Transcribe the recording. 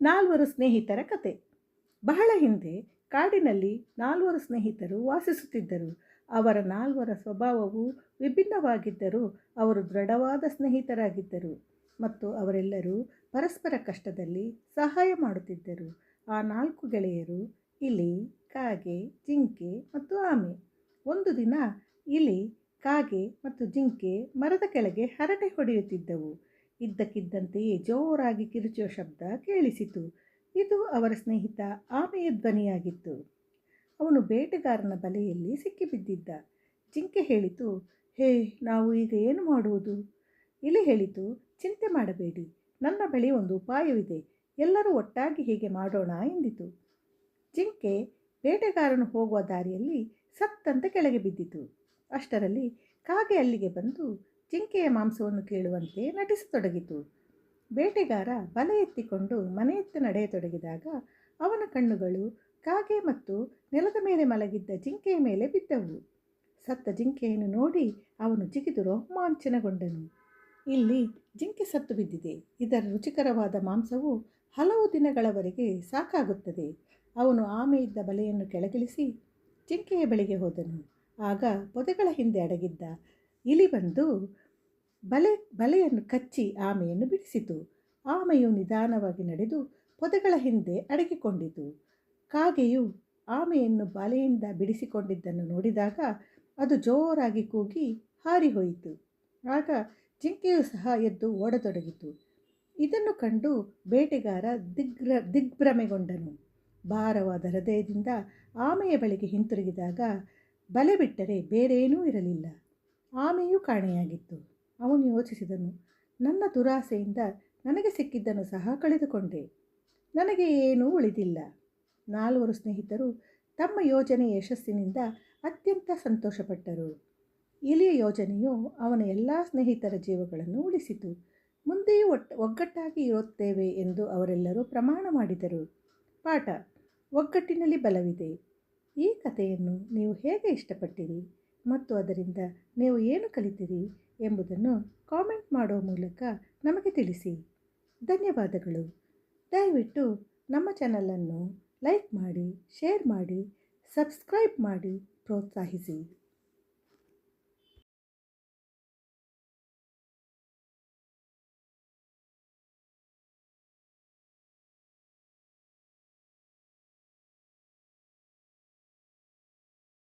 ನಾಲ್ವರು ಸ್ನೇಹಿತರ ಕತೆ. ಬಹಳ ಹಿಂದೆ ಕಾಡಿನಲ್ಲಿ ನಾಲ್ವರು ಸ್ನೇಹಿತರು ವಾಸಿಸುತ್ತಿದ್ದರು. ಅವರ ನಾಲ್ವರ ಸ್ವಭಾವವು ವಿಭಿನ್ನವಾಗಿದ್ದರೂ ಅವರು ದೃಢವಾದ ಸ್ನೇಹಿತರಾಗಿದ್ದರು ಮತ್ತು ಅವರೆಲ್ಲರೂ ಪರಸ್ಪರ ಕಷ್ಟದಲ್ಲಿ ಸಹಾಯ ಮಾಡುತ್ತಿದ್ದರು. ಆ ನಾಲ್ಕು ಗೆಳೆಯರು ಇಲಿ, ಕಾಗೆ, ಜಿಂಕೆ ಮತ್ತು ಆಮೆ. ಒಂದು ದಿನ ಇಲಿ, ಕಾಗೆ ಮತ್ತು ಜಿಂಕೆ ಮರದ ಕೆಳಗೆ ಹರಟೆ ಹೊಡೆಯುತ್ತಿದ್ದವು. ಇದ್ದಕ್ಕಿದ್ದಂತೆಯೇ ಜೋರಾಗಿ ಕಿರುಚುವ ಶಬ್ದ ಕೇಳಿಸಿತು. ಇದು ಅವರ ಸ್ನೇಹಿತ ಆಮೆಯ ಧ್ವನಿಯಾಗಿತ್ತು. ಅವನು ಬೇಟೆಗಾರನ ಬಲೆಯಲ್ಲಿ ಸಿಕ್ಕಿಬಿದ್ದಿದ್ದ. ಜಿಂಕೆ ಹೇಳಿತು, ಹೇ, ನಾವು ಈಗ ಏನು ಮಾಡುವುದು? ಇಲಿ ಹೇಳಿತು, ಚಿಂತೆ ಮಾಡಬೇಡಿ, ನನ್ನ ಬಳಿ ಒಂದು ಉಪಾಯವಿದೆ, ಎಲ್ಲರೂ ಒಟ್ಟಾಗಿ ಹೀಗೆ ಮಾಡೋಣ ಎಂದಿತು. ಜಿಂಕೆ ಬೇಟೆಗಾರನು ಹೋಗುವ ದಾರಿಯಲ್ಲಿ ಸತ್ತಂತೆ ಕೆಳಗೆ ಬಿದ್ದಿತು. ಅಷ್ಟರಲ್ಲಿ ಕಾಗೆ ಅಲ್ಲಿಗೆ ಬಂದು ಜಿಂಕೆಯ ಮಾಂಸವನ್ನು ಕೇಳುವಂತೆ ನಟಿಸತೊಡಗಿತು. ಬೇಟೆಗಾರ ಬಲೆ ಎತ್ತಿಕೊಂಡು ಮನೆಯತ್ತ ನಡೆಯತೊಡಗಿದಾಗ ಅವನ ಕಣ್ಣುಗಳು ಕಾಗೆ ಮತ್ತು ನೆಲದ ಮೇಲೆ ಮಲಗಿದ್ದ ಜಿಂಕೆಯ ಮೇಲೆ ಬಿದ್ದವು. ಸತ್ತ ಜಿಂಕೆಯನ್ನು ನೋಡಿ ಅವನು ಜಿಗಿದು ರೋಮಾಂಚನಗೊಂಡನು. ಇಲ್ಲಿ ಜಿಂಕೆ ಸತ್ತು ಬಿದ್ದಿದೆ. ಇದರ ರುಚಿಕರವಾದ ಮಾಂಸವು ಹಲವು ದಿನಗಳವರೆಗೆ ಸಾಕಾಗುತ್ತದೆ. ಅವನು ಆಮೆಯಿದ್ದ ಬಲೆಯನ್ನು ಕೆಳಗಿಳಿಸಿ ಜಿಂಕೆಯ ಬಳಿಗೆ ಹೋದನು. ಆಗ ಪೊದೆಗಳ ಹಿಂದೆ ಅಡಗಿದ್ದ ಇಲಿ ಬಂದು ಬಲೆ, ಬಲೆಯನ್ನು ಕಚ್ಚಿ ಆಮೆಯನ್ನು ಬಿಡಿಸಿತು. ಆಮೆಯು ನಿಧಾನವಾಗಿ ನಡೆದು ಪೊದೆಗಳ ಹಿಂದೆ ಅಡಗಿಕೊಂಡಿತು. ಕಾಗೆಯು ಆಮೆಯನ್ನು ಬಲೆಯಿಂದ ಬಿಡಿಸಿಕೊಂಡಿದ್ದನ್ನು ನೋಡಿದಾಗ ಅದು ಜೋರಾಗಿ ಕೂಗಿ ಹಾರಿಹೋಯಿತು. ಆಗ ಜಿಂಕೆಯು ಸಹ ಎದ್ದು ಓಡತೊಡಗಿತು. ಇದನ್ನು ಕಂಡು ಬೇಟೆಗಾರ ದಿಗ್ರ, ದಿಗ್ಭ್ರಮೆಗೊಂಡನು. ಭಾರವಾದ ಹೃದಯದಿಂದ ಆಮೆಯ ಬಳಿಗೆ ಹಿಂತಿರುಗಿದಾಗ ಬಲೆ ಬಿಟ್ಟರೆ ಬೇರೇನೂ ಇರಲಿಲ್ಲ. ಆಮೆಯೂ ಕಾಣೆಯಾಗಿತ್ತು. ಅವನು ಯೋಚಿಸಿದನು. ನನ್ನ ದುರಾಸೆಯಿಂದ ನನಗೆ ಸಿಕ್ಕಿದ್ದನ್ನು ಸಹ ಕಳೆದುಕೊಂಡೆ. ನನಗೆ ಏನೂ ಉಳಿದಿಲ್ಲ. ನಾಲ್ವರು ಸ್ನೇಹಿತರು ತಮ್ಮ ಯೋಜನೆ ಯಶಸ್ಸಿನಿಂದ ಅತ್ಯಂತ ಸಂತೋಷಪಟ್ಟರು. ಇಲಿಯ ಯೋಜನೆಯು ಅವನ ಎಲ್ಲ ಸ್ನೇಹಿತರ ಜೀವಗಳನ್ನು ಉಳಿಸಿತು. ಮುಂದೆಯೂ ಒಟ್ಟು, ಒಗ್ಗಟ್ಟಾಗಿ ಇರುತ್ತೇವೆ ಎಂದು ಅವರೆಲ್ಲರೂ ಪ್ರಮಾಣ ಮಾಡಿದರು. ಪಾಠ, ಒಗ್ಗಟ್ಟಿನಲ್ಲಿ ಬಲವಿದೆ. ಈ ಕಥೆಯನ್ನು ನೀವು ಹೇಗೆ ಇಷ್ಟಪಟ್ಟಿರಿ? ಮತ್ತು ಅದರಿಂದ ನೀವು ಏನು ಕಲಿತಿರಿ ಎಂಬುದನ್ನು ಕಾಮೆಂಟ್ ಮಾಡುವ ಮೂಲಕ ನಮಗೆ ತಿಳಿಸಿ. ಧನ್ಯವಾದಗಳು. ದಯವಿಟ್ಟು ನಮ್ಮ ಚಾನಲನ್ನು ಲೈಕ್ ಮಾಡಿ, ಶೇರ್ ಮಾಡಿ, ಸಬ್ಸ್ಕ್ರೈಬ್ ಮಾಡಿ ಪ್ರೋತ್ಸಾಹಿಸಿ.